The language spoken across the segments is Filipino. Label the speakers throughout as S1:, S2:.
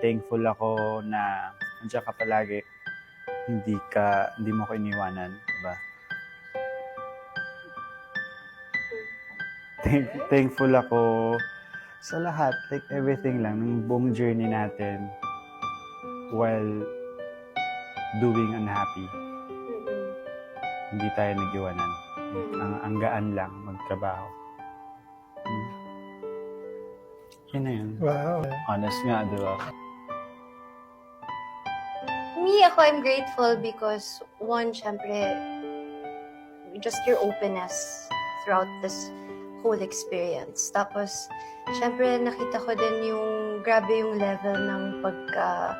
S1: thankful ako na nandiyan ka palagi. Hindi ka, hindi mo ko iniwanan, diba? Thank, thankful ako sa lahat, like everything lang, ng buong journey natin while doing unhappy.
S2: Mm-mm.
S1: Hindi tayo nag-iwanan. Ang, ang gaan lang magtrabaho. Hmm. Yun na yun.
S3: Wow.
S1: Honest nga, di ba?
S2: Me, ako, I'm grateful because, one, syempre, just your openness throughout this whole experience. Tapos, syempre, nakita ko din yung grabe yung level ng pagka,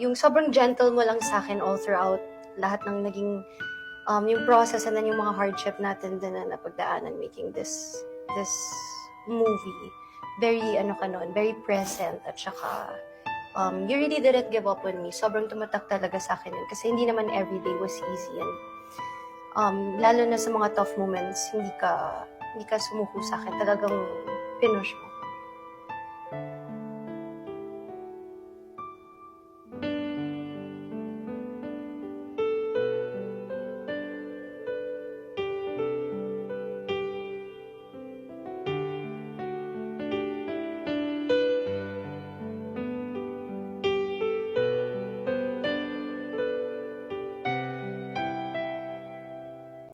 S2: yung sobrang gentle mo lang sa akin all throughout lahat ng naging, um, yung process and then yung mga hardship natin din na napagdaanan making this, this movie. Very, ano ka nun, very present at saka, um, you really didn't give up on me. Sobrang tumatak talaga sa akin yun. Kasi hindi naman everyday was easy. And, um, lalo na sa mga tough moments, hindi ka, hindi ka sumuko sa akin. Talagang pinush mo.